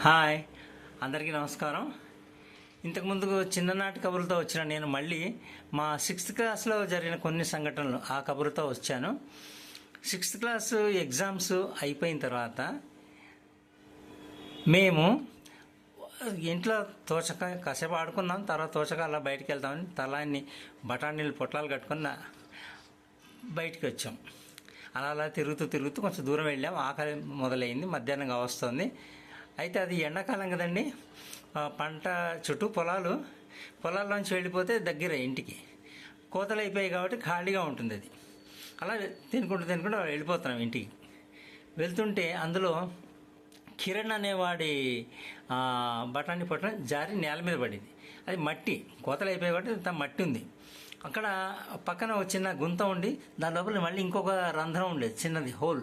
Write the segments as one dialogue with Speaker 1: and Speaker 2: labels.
Speaker 1: Hi. అందరికీ నమస్కారం. ఇంతకుముందు చిన్ననాటి కబుర్లతో వచ్చిన నేను మళ్ళీ మా సిక్స్త్ క్లాస్లో జరిగిన కొన్ని సంఘటనలు ఆ కబుర్తో వచ్చాను. సిక్స్త్ క్లాస్ ఎగ్జామ్స్ అయిపోయిన తర్వాత మేము ఇంట్లో తోచక కసేపు ఆడుకున్నాం తర్వాత తోచక అలా బయటికి వెళ్తామని తలాన్ని బఠానీలు పొట్లాలు కట్టుకున్న బయటికి వచ్చాం. అలా అలా తిరుగుతూ తిరుగుతూ కొంచెం దూరం వెళ్ళాం. ఆకలి మొదలైంది మధ్యాహ్నంగా వస్తుంది అయితే అది ఎండాకాలం కదండి. పంట చుట్టూ పొలాలు పొలాల్లోంచి వెళ్ళిపోతే దగ్గర ఇంటికి. కోతలు అయిపోయాయి కాబట్టి ఖాళీగా ఉంటుంది అది. అలా తినుకుంటూ తినుకుంటూ వెళ్ళిపోతున్నాం ఇంటికి. వెళ్తుంటే అందులో కిరణ్ అనేవాడి బఠానీ పొట్ట జారి నేల మీద పడింది. అది మట్టి కోతలు అయిపోయాయి కాబట్టి అంత మట్టి ఉంది. అక్కడ పక్కన ఒక చిన్న గుంత ఉండి దాని లోపల మళ్ళీ ఇంకొక రంధ్రం ఉండేది చిన్నది హోల్.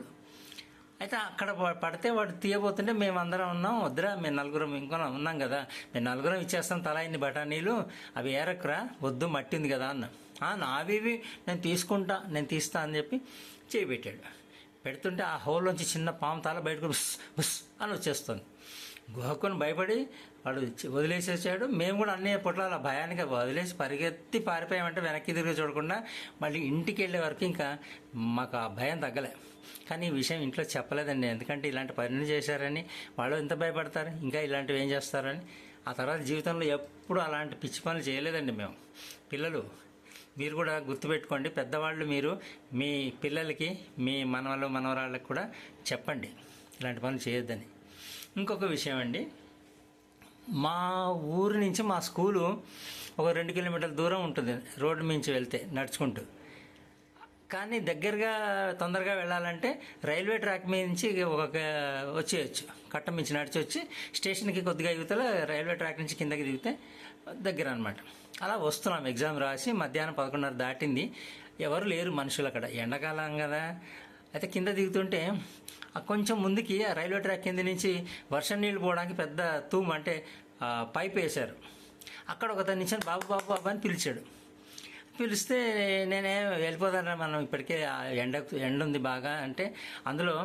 Speaker 1: అయితే అక్కడ పడితే వాడు తీయబోతుంటే మేము అందరం ఉన్నాం. వద్దురా మేము నలుగురం ఇంకో ఉన్నాం కదా. మేము నలుగురం ఇచ్చేస్తాం తలా ఇన్ని బఠానీలు. అవి ఏరకురా వద్దు మట్టి ఉంది కదా అన్న. "ఆ, ఇవి నేను తీసుకుంటా నేను తీస్తా అని చెప్పి చేయి పెట్టాడు. పెడుతుంటే ఆ హోల్లోంచి చిన్న పాము తల బయటకు బుస్ బుస్ అని వచ్చేస్తుంది. గుహకుని భయపడి వాడు వదిలేసేసాడు. మేము కూడా అన్ని పొట్లాల భయానికి వదిలేసి పరిగెత్తి పారిపోయామంటే వెనక్కి తిరిగి చూడకుండా మళ్ళీ ఇంటికి వెళ్ళే వరకు ఇంకా మాకు ఆ భయం తగ్గలే. కానీ ఈ విషయం ఇంట్లో చెప్పలేదండి. ఎందుకంటే ఇలాంటి పనులు చేశారని వాళ్ళు ఎంత భయపడతారు? ఇంకా ఇలాంటివి ఏం చేస్తారని. ఆ తర్వాత జీవితంలో ఎప్పుడు అలాంటి పిచ్చి పనులు చేయలేదండి మేము. పిల్లలు మీరు కూడా గుర్తుపెట్టుకోండి. పెద్దవాళ్ళు మీరు మీ పిల్లలకి మీ మనవలు మనవరాళ్ళకి కూడా చెప్పండి. ఇలాంటి పనులు చేయొద్దని. ఇంకొక విషయం అండి. మా ఊరు నుంచి మా స్కూలు ఒక రెండు కిలోమీటర్ల దూరం ఉంటుంది. రోడ్డు నుంచి వెళ్తే నడుచుకుంటూ. కానీ దగ్గరగా తొందరగా వెళ్ళాలంటే రైల్వే ట్రాక్ మీద నుంచి ఒక వచ్చేయచ్చు. కట్ట మించి నడిచి వచ్చి స్టేషన్కి కొద్దిగా దిగుతలే రైల్వే ట్రాక్ నుంచి కిందకి దిగితే దగ్గర అనమాట అలా వస్తున్నాం. ఎగ్జామ్ రాసి మధ్యాహ్నం పదకొండున్నర దాటింది. ఎవరు లేరు మనుషులు అక్కడ. ఎండాకాలం కదా. అయితే కింద దిగుతుంటే ఆ కొంచెం ముందుకి ఆ రైల్వే ట్రాక్ కింద నుంచి వర్షం నీళ్ళు పోవడానికి పెద్ద తూము అంటే పైప్ వేశారు. అక్కడ ఒక నిమిషం బాబు బాబు బాబు అని పిలిచాడు. పిలిస్తే నేనే వెళ్ళిపోతాను మనం ఇప్పటికే ఆ ఎండ ఎండ ఉంది బాగా అంటే అందులో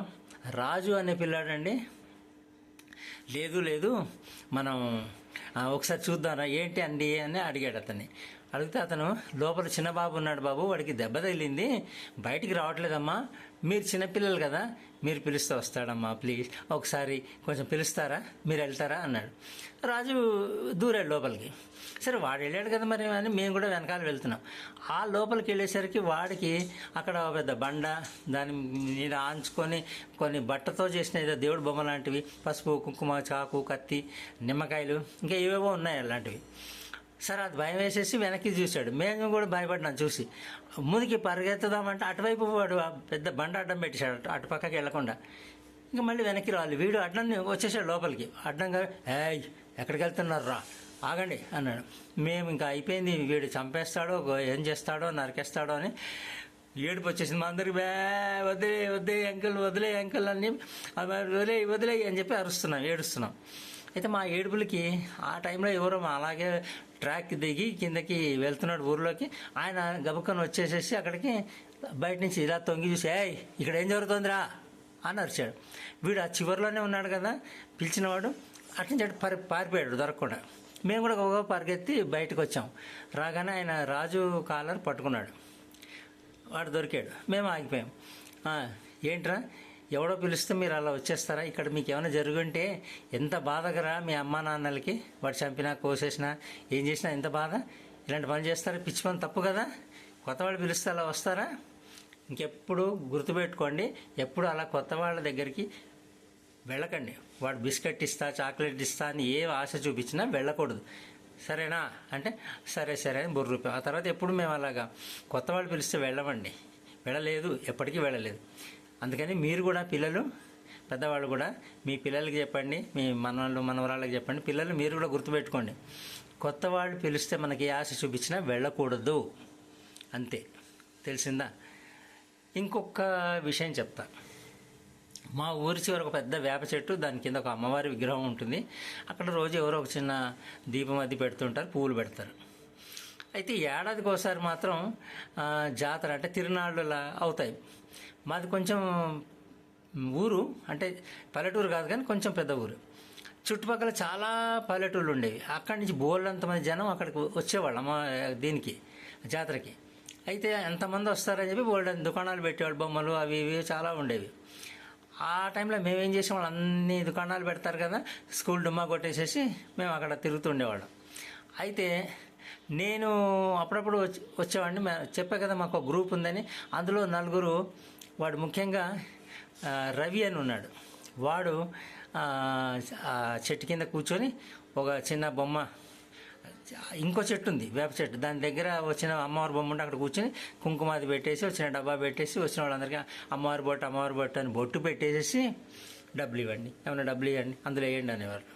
Speaker 1: రాజు అనే పిల్లాడండి లేదు లేదు మనం ఒకసారి చూద్దారా ఏంటి అండి అని అడిగాడు అతన్ని. అడిగితే అతను లోపల చిన్న బాబు ఉన్నాడు బాబు వాడికి దెబ్బ తగిలింది బయటికి రావట్లేదమ్మా మీరు చిన్నపిల్లలు కదా మీరు పిలిస్తే వస్తాడమ్మా ప్లీజ్ ఒకసారి కొంచెం పిలుస్తారా మీరు వెళ్తారా? అన్నాడు. రాజు దూరాడు లోపలికి. సరే వాడు వెళ్ళాడు కదా మరి అని మేము కూడా వెనకాల వెళ్తున్నాం. ఆ లోపలికి వెళ్ళేసరికి వాడికి అక్కడ ఒక పెద్ద బండ దాని మీద ఆంచుకొని కొన్ని బట్టతో చేసిన ఏదో దేవుడు బొమ్మ లాంటివి పసుపు కుంకుమ చాకు కత్తి నిమ్మకాయలు ఇంకా ఏవేవో ఉన్నాయి అలాంటివి. సరే అది భయం వేసేసి వెనక్కి చూశాడు. మేము కూడా భయపడినాం చూసి. ముందుకి పరిగెత్తుదామంటే అటువైపు వాడు పెద్ద బండ అడ్డం పెట్టేశాడు అటు- అటు పక్కకి వెళ్ళకుండా ఇంకా మళ్ళీ వెనక్కి రావాలి. వీడు అడ్డం వచ్చేసాడు లోపలికి. అడ్డంగా ఏయ్ ఎక్కడికి వెళ్తున్నారు రా ఆగండి అన్నాడు. మేము ఇంకా అయిపోయింది. వీడు చంపేస్తాడో ఏం చేస్తాడో నరికేస్తాడో అని ఏడుపు వచ్చేసింది. మా అందరికి బే వదిలే వదిలే అంకుల్ వదిలే అంకుల్ అని వదిలే వదిలే అని చెప్పి అరుస్తున్నాం ఏడుస్తున్నాం. అయితే మా ఏడుపులకి ఆ టైంలో ఎవరో మా అలాగే ట్రాక్ దిగి కిందకి వెళ్తున్నాడు ఊర్లోకి. ఆయన గబుక్కని వచ్చేసేసి అక్కడికి బయట నుంచి ఇలా తొంగి చూసి ఏయ్ ఇక్కడ ఏం జరుగుతుందిరా? అని అరిచాడు. వీడు ఆ చివరిలోనే ఉన్నాడు కదా పిలిచినవాడు. అటు నుంచి అటు పారి పారిపోయాడు దొరకకుండా. మేము కూడా ఒక పరిగెత్తి బయటకు వచ్చాం. రాగానే ఆయన రాజు కాలర్ పట్టుకున్నాడు. వాడు దొరికాడు. మేము ఆగిపోయాం. ఏంట్రా? ఎవడో పిలిస్తే మీరు అలా వచ్చేస్తారా? ఇక్కడ మీకు ఏమైనా జరుగుంటే ఎంత బాధగరా మీ అమ్మా నాన్నలకి? వాడు చంపినా కోసేసినా ఏం చేసినా ఎంత బాధ? ఇలాంటి పని చేస్తారా? పిచ్చి పని తప్పు కదా? కొత్త వాళ్ళు పిలిస్తే అలా వస్తారా? ఇంకెప్పుడు గుర్తుపెట్టుకోండి ఎప్పుడు అలా కొత్త వాళ్ళ దగ్గరికి వెళ్ళకండి. వాడు బిస్కెట్ ఇస్తా చాక్లెట్ ఇస్తా అని ఏ ఆశ చూపించినా వెళ్ళకూడదు. సరేనా? అంటే సరే సరే అని బుర్ర ఆ తర్వాత ఎప్పుడు మేము అలాగా కొత్త వాళ్ళు పిలిస్తే వెళ్ళమండి. వెళ్ళలేదు ఎప్పటికీ వెళ్ళలేదు. అందుకని మీరు కూడా పిల్లలు పెద్దవాళ్ళు కూడా మీ పిల్లలకి చెప్పండి మీ మనవాళ్ళు మనవరాళ్ళకి చెప్పండి పిల్లలు మీరు కూడా గుర్తుపెట్టుకోండి. కొత్త వాళ్ళు పిలిస్తే మనకి ఏ ఆశ చూపించినా వెళ్ళకూడదు. అంతే. తెలిసిందా? ఇంకొక విషయం చెప్తా. మా ఊరి చివర ఒక పెద్ద వేప చెట్టు దాని కింద ఒక అమ్మవారి విగ్రహం ఉంటుంది. అక్కడ రోజు ఎవరో ఒక చిన్న దీపం అది పెడుతుంటారు పువ్వులు పెడతారు. అయితే ఏడాదికి ఒకసారి మాత్రం జాతర అంటే తిరునాళ్ళులా అవుతాయి. మాది కొంచెం ఊరు అంటే పల్లెటూరు కాదు కానీ కొంచెం పెద్ద ఊరు. చుట్టుపక్కల చాలా పల్లెటూళ్ళు ఉండేవి అక్కడి నుంచి బోళ్ళంతమంది జనం అక్కడికి వచ్చేవాళ్ళు అమ్మ దీనికి జాతరకి. అయితే ఎంతమంది వస్తారని చెప్పి బోల్డెన్ దుకాణాలు పెట్టేవాళ్ళు బొమ్మలు అవి ఇవి చాలా ఉండేవి. ఆ టైంలో మేము ఏం చేసేవాళ్ళం అన్ని దుకాణాలు పెడతారు కదా స్కూల్ డుమ్మా కొట్టేసేసి మేము అక్కడ తిరుగుతుండేవాళ్ళం అయితే నేను అప్పుడప్పుడు వచ్చి వచ్చేవాడిని. చెప్పే కదా మాకు ఒక గ్రూప్ ఉందని అందులో నలుగురు వాడు ముఖ్యంగా రవి అని ఉన్నాడు. వాడు ఆ, చెట్టు కింద కూర్చొని ఒక చిన్న బొమ్మ ఇంకో చెట్టు ఉంది వేప చెట్టు. దాని దగ్గర వచ్చిన అమ్మవారి బొమ్మ ఉంటే అక్కడ కూర్చొని కుంకుమాది పెట్టేసి వచ్చిన డబ్బా పెట్టేసి వచ్చిన వాళ్ళందరికీ అమ్మవారి బొట్టు అమ్మవారి బొట్టు అని బొట్టు పెట్టేసేసి డబ్బులు ఇవ్వండి. ఏమైనా డబ్బులు ఇవ్వండి అందులో వేయండి అనేవారు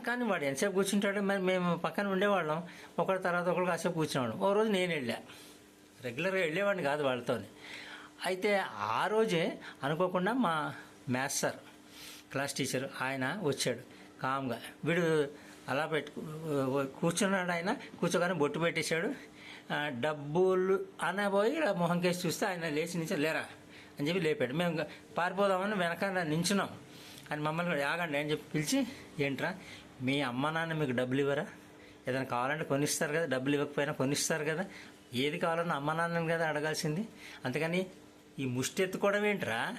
Speaker 1: కానీ వాడు ఎంతసేపు కూర్చుంటాడు మరి మేము పక్కన ఉండేవాళ్ళం. ఒకరి తర్వాత ఒకరు కాసేపు కూర్చునేవాళ్ళం. ఓ రోజు నేను వెళ్ళా. రెగ్యులర్గా వెళ్ళేవాడిని కాదు వాళ్ళతోని. అయితే ఆ రోజే అనుకోకుండా మా మ్యాథ్స్ సార్ క్లాస్ టీచర్ ఆయన వచ్చాడు కామ్గా. వీడు అలా పెట్టు కూర్చున్నాడు ఆయన కూర్చోగానే బొట్టు పెట్టేశాడు. డబ్బులు అనబోయి పోయి మొహం కేసి చూస్తే ఆయన లేచి నుంచి లేరా అని చెప్పి లేపాడు. మేము ఇంకా పారిపోదామని వెనకాల నించున్నాం. అని మమ్మల్ని ఆగండి అని చెప్పి పిలిచి ఏంట్రా మీ అమ్మ నాన్న మీకు డబ్బులు ఇవ్వరా? ఏదైనా కావాలంటే కొనిస్తారు కదా డబ్బులు ఇవ్వకపోయినా కొనిస్తారు కదా. ఏది కావాలన్నా అమ్మ నాన్నని కదా అడగాల్సింది. అంతకని ఈ ముష్టి ఎత్తుకోవడం ఏంట్రా?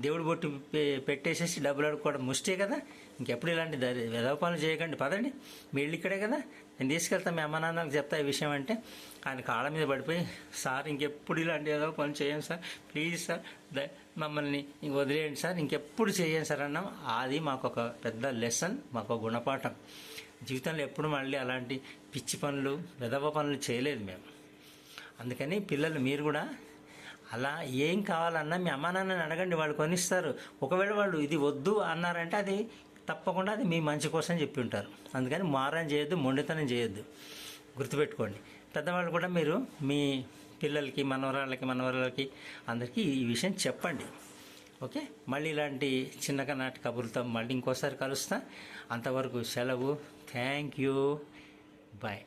Speaker 1: దేవుడు బొట్టు పె- పెట్టేసేసి డబ్బులు అడుక్కోవడం ముష్టే కదా? ఇంకెప్పుడు ఇలాంటి దరి పనులు చేయకండి. పదండి. మీ ఇల్లు ఇక్కడే కదా? నేను తీసుకెళ్తాను మీ అమ్మ నాన్నలకు చెప్తా ఈ విషయం అంటే. ఆయన కాళ్ళ మీద పడిపోయి సార్ ఇంకెప్పుడు ఇలాంటి ఏదో పనులు చేయండి సార్? ప్లీజ్ సార్ ద- మమ్మల్ని ఇంక వదిలేయండి సార్. ఇంకెప్పుడు చేయండి సార్ అన్నాం. అది మాకు ఒక పెద్ద లెసన్ మాకు ఒక గుణపాఠం. జీవితంలో ఎప్పుడు మళ్ళీ అలాంటి పిచ్చి పనులు విధవ పనులు చేయలేదు మేము. అందుకని పిల్లలు మీరు కూడా అలా ఏం కావాలన్నా మీ అమ్మా నాన్నని అడగండి వాళ్ళు కొనిస్తారు. ఒకవేళ వాళ్ళు ఇది వద్దు అన్నారంటే అది తప్పకుండా అది మీ మంచి కోసం చెప్పి ఉంటారు. అందుకని మారం చేయొద్దు మొండితనం చేయొద్దు. గుర్తుపెట్టుకోండి. పెద్దవాళ్ళు కూడా మీరు మీ పిల్లలకి మనవరాళ్ళకి మనవరాళ్ళకి అందరికీ ఈ విషయం చెప్పండి. ఓకే? మళ్ళీ ఇలాంటి చిన్నకనాటి కబుర్లతో మళ్ళీ ఇంకోసారి కలుస్తా. అంతవరకు సెలవు. Thank you. బాయ్.